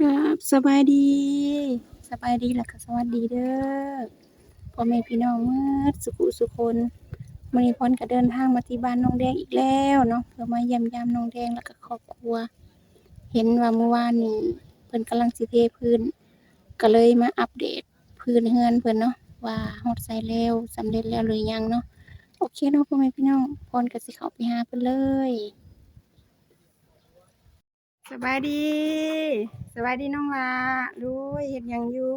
ครับสบายดีสบายดีแล้วก็สวัสดีเด้อพ่อแม่พี่น้องเมื่อสุขุสุคนมื้อนี้พรก็เดินทางมาที่บ้านน้องแดงอีกแล้วเนาะเพื่อมาเยี่ยมยามน้องแดงแล้วก็ครอบครัว เห็นว่าเมื่อวานนี้เพิ่นกำลังสิเทพื้น ก็เลยมาอัปเดตพื้นเฮือนเพิ่นเนาะว่าฮอดใส่แล้วสำเร็จแล้วหรือยังเนาะโอเคเนาะพ่อแม่พี่น้องพรก็สิเข้าไปหาเพิ่นเลย สบายดี สบายดีน้องลาดูเห็นยังอยู่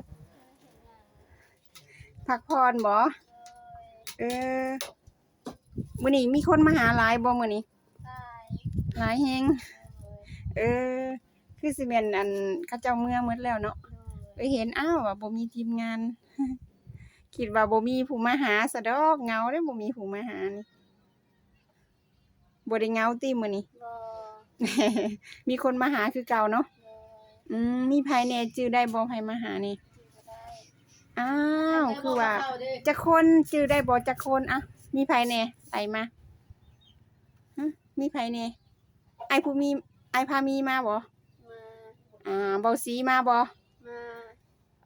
พักผ่อนบ่เออมื้อนี้มีคนมาหาหลายบ่มื้อนี้หลายแฮงเออ คือสิแม่นอันเขาเจ้าเมืองหมดแล้วเนาะเอ้ยเห็นอ้าวว่าบ่มีทีมงาน คิดว่าบ่มีผู้มาหาซะดอกเหงาเด้อบ่มีผู้มาหานี่บ่ได้เหงาติมื้อนี้ มีคนมาหาคือเก่าเนาะอืมมีไผแหน่จื้อได้บ่ไผมาหานี่อ้าวคือว่าจักคนจื้อได้บ่จักคนอะมีไผแหน่ไล่มาฮะมีไผแหน่ไอ้ผู้มีไอ้พามีมาบ่อ่าเบาสีมาบ่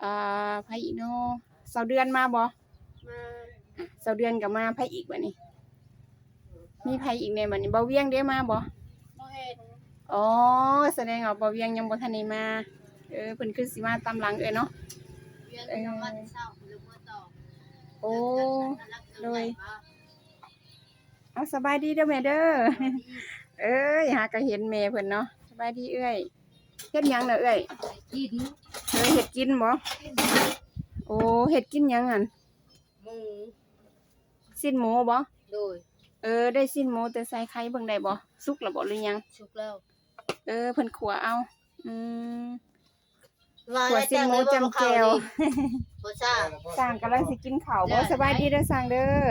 อ่าไผอีกเนาะเสาเดือนมาบ่อะเสาเดือนก็มาไผอีกบัดนี้มีไผอีกแหน่บัดนี้เบาเวียงเด้มาบ่ อ๋อแสดงว่าบ่เวียงยังบ่ทันได้มา เออเพิ่นคือสิมาตามหลังเอ้ยเนาะโอ้ โดย เอาสบายดีเด้อแม่เด้อ เอ้ยหาก็เห็นแม่เพิ่นเนาะสบายดีเอ้ยเฮ็ดหยังเน่ะเอ้ยกินเอ้ยเฮ็ดกินบ่โอ้เฮ็ดกินหยังหั่นหมูสิ้นหมูบ่โดย เออได้สิ้นหมูแต่ใส่ไข่เบิ่งได้บ่สุกแล้วบ่หรือยัง ชุกแล้ว เออเพิ่นขัวเอา อืมว่าขัวสิ้นหมูจำแจ่วบ่ซ่าสร้างกำลังสิกินข้าวบ่สบายดีเด้อสร้างเด้อ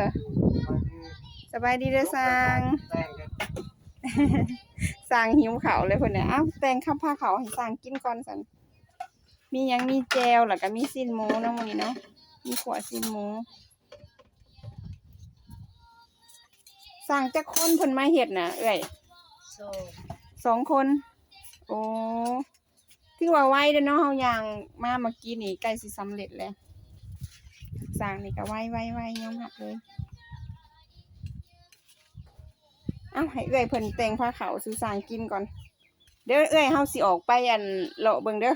สบายดีเด้อสร้างสร้างหิวข้าวเลยเพิ่นน่ะอ้าวแต่งข้าวผ้าขาวให้สร้างกินก่อนซั่นมีหยังมีแจวแล้วก็มีสิ้นหมูเนาะมื้อนี้เนาะมีขัวสิ้นหมูสร้างจักคนเพิ่นมาเฮ็ดน่ะเอ้ยโซ สองคน โอ้ถือว่าไวเด้อเนาะเฮาย่างมาเมื่อกี้นี่ใกล้สิสำเร็จแล้วสร้างนี่ก็ไวไวไวยอมรับเลยเอ้าให้เอื้อยเพิ่นแต่งผ้าขาวสู่สร้างกินก่อน เดี๋ยวเอื้อยเฮาสิออกไปอันเลาะเบิ่งเด้อ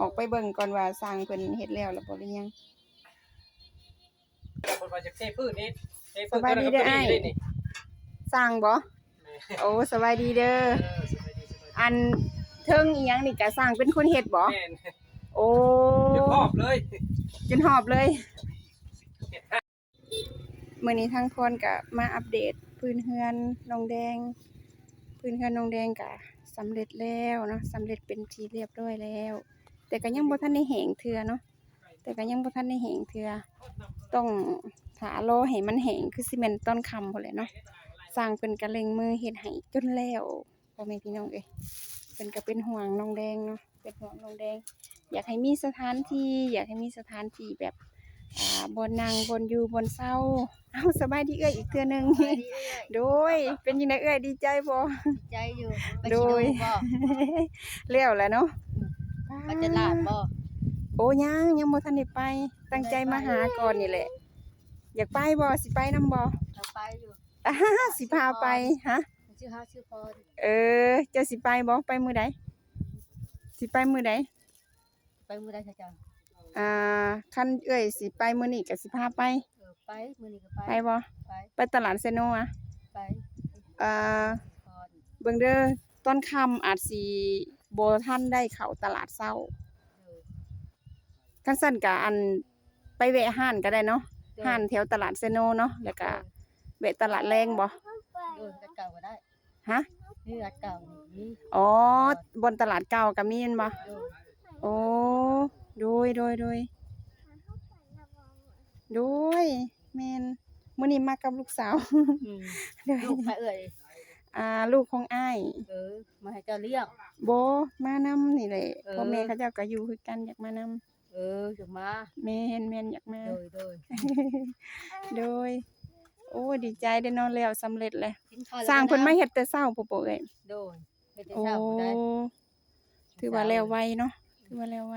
ออกไปเบิ่งก่อนว่าสร้างเพิ่นเฮ็ดแล้วแล้วบ่หรือยังคนมาจากเทพืชนี่เทพืชสบายดีเด้ออ้ายนี่สร้างบ่โอ้สบายดีเด้อ เออ อันเทิงอีหยังนี่ก็สร้างเป็นคนเฮ็ดบ่แม่นโอ้เดี๋ยวครอบเลยจนหอบเลยเห็ดห้ามื่อนี้ทั้งคนก็มาอัปเดตพื้นเฮือนน้องแดง พื้นเฮือนน้องแดงก็สำเร็จแล้วเนาะสำเร็จเป็นที่เรียบร้อยแล้ว แต่ก็ยังบ่ทันได้แหงเทื่อเนาะแต่ก็ยังบ่ทันได้แหงเทื่อต้องถารอให้มันแหงคือสิแม่นตอนค่ำพุ่นแหละเนาะสร้างเพิ่นก็เล็งมือเฮ็ดให้จนแล้ว พ่อแม่พี่น้องเอ้ยเพิ่นก็เป็นห่วงน้องแดงเนาะเป็นห่วงน้องแดง อยากให้มีสถานที่ อยากให้มีสถานที่แบบอ่าบนนั่งบนอยู่บนเศร้าเอาสบายดีเอ้ยอีกเทื่อหนึงโดย เป็นยังไงเอ้ยดีใจบ่ใจอยู่ไปโดชิยบ่แล้วแหล้วเนาะไปจะลาดบ่โอ้ยังยังบ่ทันได้ไป ตั้งใจมาหาก่อนนี่แหละ อยากไปบ่สิไปนํบ่เราไปอยู่อ่าสิพาไปฮะ ชื่อเฮาชื่อพรเออเจะสิไปบ่ไปมื้อใดสิไปมื้อใดไปมื้อใดซะจ้ะอ่าคันเอ้ยสิไปมื้อนี้ก็สิพาไป เออไปมื้อนี้ก็ไปไปบ่ไปไปตลาดเซโนอะไปอ่าพรเบิ่งเด้อตอนค่ำอาจสิบ่ทันได้เข้าตลาดเช้าเออคันซั่นก็อันไปแวะห้านก็ได้เนาะห้านแถวตลาดเซโนเนาะแล้วก็แวะตลาดแรงบ่โดนกัดเก่าก็ได้ ฮะนี่กัดเก่านี่อ๋อบนตลาดเก่าก็มีแม่นบ่โดนโอ้โดยโดยโดยโดยแม่นมื้อนี้มากับลูกสาวอืมโดยลูกไปเอ่ยอ่า ลูกของอ้ายเออมาให้เจ้าเลี้ยงบ่มานำนี่แหละเออพ่อแม่เขาเจ้าก็อยู่คือกันอยากมานำเออจะมาแม่นแม่นอยากมาโดยโดยโดย โอ้ดีใจได้อเนาะแล้วสำเร็จแล้วกินข้าวแล้วสร้างเพิ่นมาะเฮ็ดแต่เช้าโปโปเอ้ยโดยเฮ็ดแต่โอ้เช้าบ่ได้ถือว่าแล้วไวเนาะอืถือว่าแล้วไว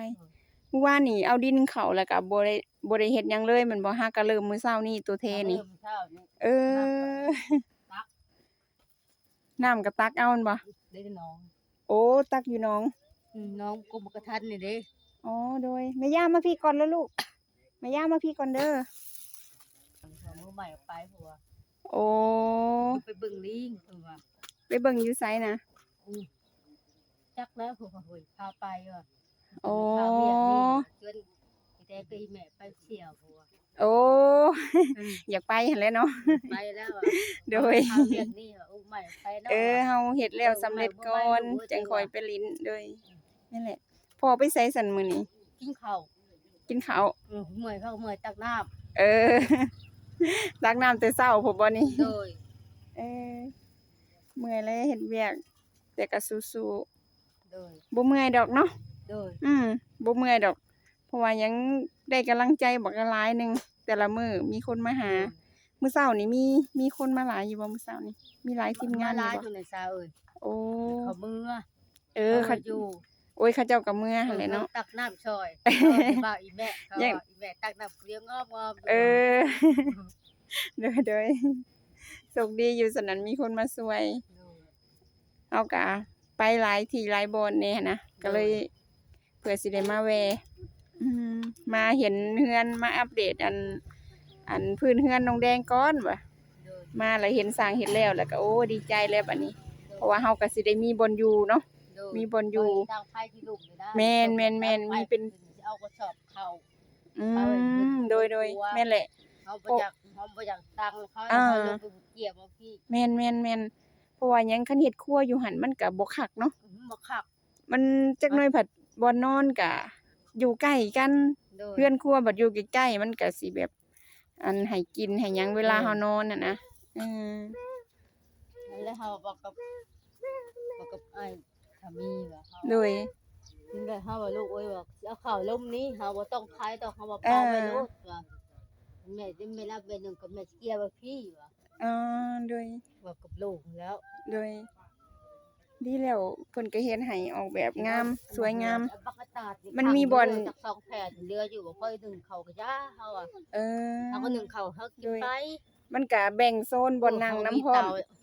เมื่อวานนี่เอาดินเข้าแล้วก็บ่ได้บ่ได้เฮ็ดหยังเลยแมันบ่ฮาก็เริ่มมื้อเช้านี้ตัวเทนี่เริ่มเช้านี่เออ น้ำก็ตักเอาแม่นบ่ได้น้องโอ้ตักอยู่หน้อง อืมน้องกุมกระทันนี่เด้ อ๋อโดยแม่ย่ามาพี่ก่อนแล้วลูกแม่ย่ามาพี่ก่อนเด้อ เอามือใหม่ไปผัวโอ้ไปเบิ่งลิงเพิ่นว่าไปเบิ่งอยู่ไสนะอือจักแล้วผัวก็เฮ้ยพาไปว่ะโอ้พาเวียกนี่ชวนแต่ก็อีแม่ไปเที่ยวผัวโอ้อืมอยากไปหั่นแหล้วเนาะไปแล้วอะโดยพาเวียกนี่ว่าอุ้มใหม่ไปเนาะเออเฮาเฮ็ดแล้วสำเร็จก่อนเออบ่ไหวลูกจังค่อยไปลิ้นโดยนั่นแหละพอไปไสสันมื้อนี้กินข้าวกินข้าวอือเมื่อยเข้าเมื่อยตักน้ำเออ ตักน้ำแต่เช้าพอบ่นี่โดยเออเมื่อยเลยเฮ็ดเวียก แต่ก็สู้โดยๆบ่เมื่อยดอกเนาะ โดยอืมบ่เมื่อยดอก เพราะว่ายังได้กำลังใจบักหลายหนึงแต่ละมื้อมีคนมาหา มื้อเช้านี่มีมีคนมาหลายอยู่บ่มื้อเช้านี่มีหลายทีมงานอหลายยู่อยู่บ่ในซาเอ้ยโอ้เขามือเออเขาอยู่ โอ้ยเขาเจ้าก็เมื่อหั่นแหละเนาะ ตักน้ำช่อยบ่าวอีแม่เขายังว่าอีแม่ตักน้ำเลี้ยงงอบๆเออ เด้อเด้อโชคดีอยู่สนั้นมีคนมาช่วยโดยเอากะไปหลายที่หลายบอนเนี่ยนะก็เลยเผื่อสิได้มาแวะอืมมาเห็นเฮือนมาอัปเดตอัน อันพื้นเฮือนน้องแดงก่อนว่ะโดยมาแล้วเห็นสร้างเห็นแล้วแล้วก็โอ้ดีใจแล้วบัดนี้ เพราะว่าเฮาก็สิได้มีบอนอยู่เนาะโดย มีบ่อนอยู่ทางไผที่ลูกนี่นะแม่นแม่นแม่นมีเป็นเอากระสอบเข้าอืมโดยโดยแม่นแหละเฮาบ่อยากเฮาบ่อยากตังเขาอ่าเขาลงไปเกี่ยวบ่พี่แม่นแม่นแม่นเพราะว่าหยังคันเฮ็ดครัวอยู่หั่นมันก็บ่คักเนาะอื้อบ่คัก มันจักหน่อยผัดบ่นอนก็อยู่ใกล้กันโดยเพื่อนครัวบัดอยู่ใกล้ๆมันก็สิแบบ อันให้กินให้หยังเวลาเออเฮานอนน่ะนะเออแล้วเฮาบอกกับบอกกับไอ้ สามีว่าเฮาโดย ถึงได้เฮาว่าลูกเอ้ยว่าเอาข้าวลมนี้เฮาบ่ต้องขายดอกเฮาบ่ปาไว้เออลูกว่าแม่จะไม่รับไปหนึงกับแม่เกี่ยวบ่พี่ว่าอ๋อโดย ว่ากับลูกแล้วโดย ดีแล้วเพิ่นก็เฮ็ดให้ออกแบบงาม สวยงาม บักกะตาดมันมีบ่อน ข้างเรือจากสองแผ่นเรืออยู่บ่ค่อยหนึงเขาก็ย่าเฮาอะเออ เฮาก็หนึงเขาเฮากิโดนยไปมันก็แบ่งโซนบ่นั่งน้ำพร้อม เ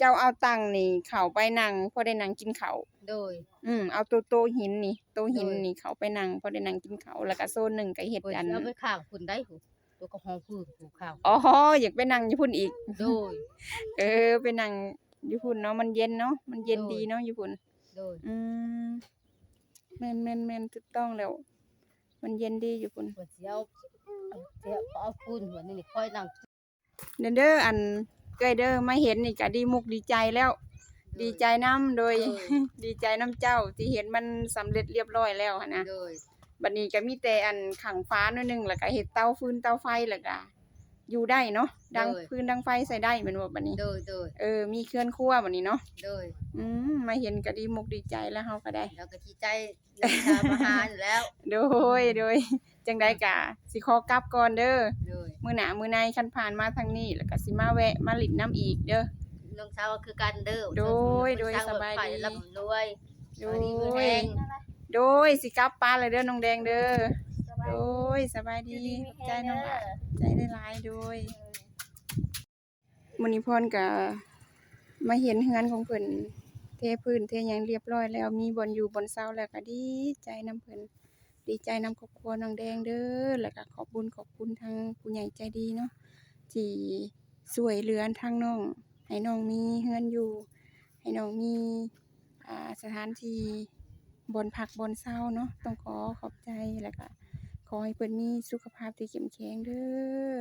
จ้าเอาตังค์นี่เข้าไปนั่งพอได้นั่งกินข้าวโดย อืมเอาโต๊ะโต๊ะหินนี่โต๊ะหินโดยนี่เข้าไปนั่งพอได้นั่งกินข้าวแล้วก็โซนหนึงก็เฮ็ดเพิ่นอันสิเอาไปข้างคุณได้หูตัวก็ห้องพื้นหูข้างอ๋ออยากไปนั่งอยู่พุ่นอีก โดย เออ ไปนั่งอยู่พุ่นเนาะมันเย็นเนาะมันเย็นโดยดีเนาะอยู่พุ่น โดยอืมแม่นแม่นแม่นถูกต้องแล้ว มันเย็นดีอยู่พุ่นเพิ่นสิเอาเอาเสียเอาปูนหัวนี่นี่ค่อยนั่งเด้อเด้ออัน เก้ยเด้อมาเห็นนี่ก็ดีมุกดีใจแล้ว ดีใจนํโดย โดย ดีใจน้ำเจ้าที่เห็นมันสำเร็จเรียบร้อยแล้วหันนะ โดย บัดนี้ก็มีแต่อันขังฟ้าหนิดนึงแล้วก็เฮ็ดเตาฟืนเตาไฟแล้วก็อยู่ได้เนาะดังฟืนดังไฟใส่ได้แม่นบ่บัดนี้ โดยโดยเออมีเครื่องครัวบัดนี้เนาะโดยอืมมาเห็นก็ดีมุกดีใจแล้วเฮาก็ได้ แล้วก็สิใจลูกชาวมาหาอยู่แล้ว โดยโดย จังไดกะสิขอกลับก่อนเด้อโดยมื้อหน้ามื้อในคันผ่านมาทางนี้ แล้วก็สิมาแวะมาหลินน้ำอีกเด้อ น้องสาวก็คือกันเด้อโดยโดยเพิ่นสบายดีสร้งรถไฟร่ำรวยโดสวัสดีมื้อแรยงโดยสิกลับป้านเลยเด้อน้องแดงเด้อโดยสบายดีขอบใจน้องหลายใจได้หลายโดยมื้อนี้พรก็มาเห็นเฮือนของเพิ่นเทพื้นเทหยังเรียบร้อยแล้วมีบ่อนอยู่บ่อนเซาแล้วก็ดีใจนํเพิ่น ดีใจนํครอบครัวน้องแดงเด้อแล้วก็ขอบบุญขอบคุณทางผู้ใหญ่ใจดีเนาะที่สวยเรือนทางน้องให้น้องมีเฮือนอยู่ ให้น้องมีอ่าสถานที่บนผักบนเศร้าเนาะต้องขอขอบใจแล้วก็ขอให้เพิ่นมีสุขภาพที่เข้มแข็งเด้อ